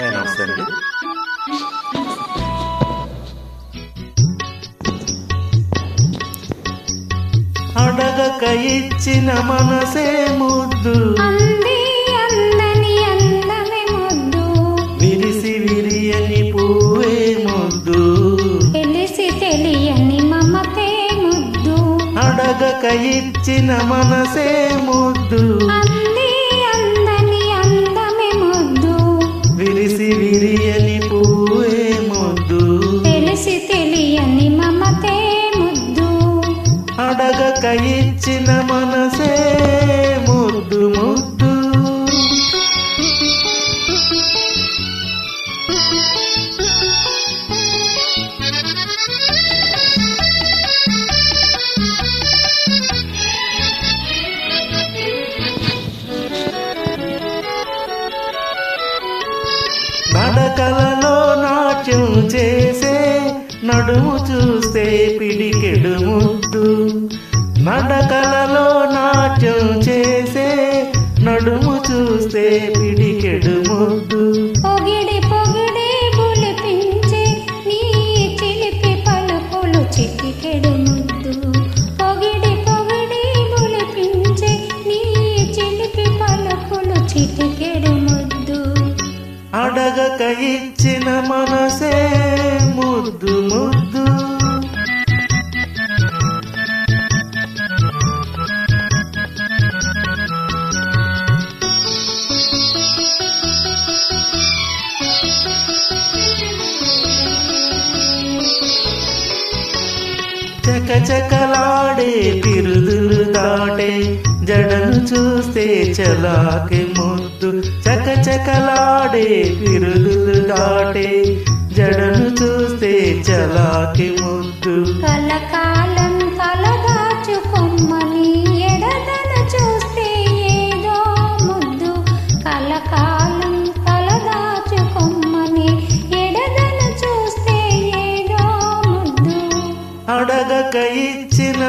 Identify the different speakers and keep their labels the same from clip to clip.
Speaker 1: నమస్తే అండి అడగక ఇచ్చిన మనసే ముద్దు. విరిసి విరియని పువ్వే ముద్దు.
Speaker 2: తెలిసి తెలియని మమతే ముద్దు.
Speaker 1: అడగక ఇచ్చిన మనసే ముద్దు. విరియని పువ్వే ముద్దు.
Speaker 2: తెలిసి తెలియని మమతే ముద్దు.
Speaker 1: అడగక ఇచ్చిన మనసే కలలో నాట్యం చేసే నడుము చూస్తే పిడికెడు ముద్దు. నడకలలో నాట్యం చేసే నడుము చూస్తే పిడికెడు అడగక ఇచ్చిన మనసే ముద్దు ముద్దు. చకచకలాడే పిరుదులు దాటే. జడను చూస్తే చలాకి ముద్దు. చకచకలాడే పిరుదులు దాటే. జడను చూస్తే చలాకి ముద్దు.
Speaker 2: కలకాల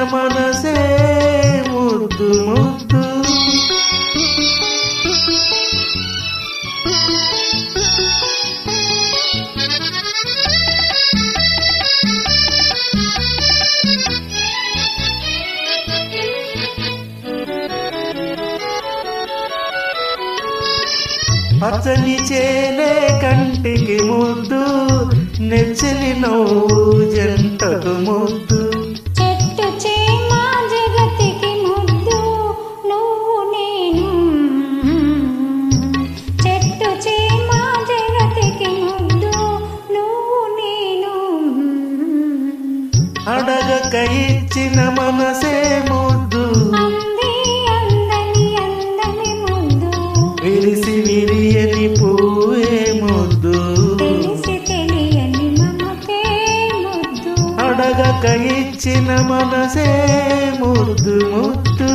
Speaker 1: మనసే ముద్దు ముద్దు. పచ్చని చేనే కంటికి ముద్దు నెచ్చని నవ్వు జంటకు ముద్దు. అడగక ఇచ్చిన మనసే ముద్దు విరిసి విరియని పువ్వే
Speaker 2: మమతే ముద్దు.
Speaker 1: అడగక ఇచ్చిన మనసే ముద్దు ముద్దు.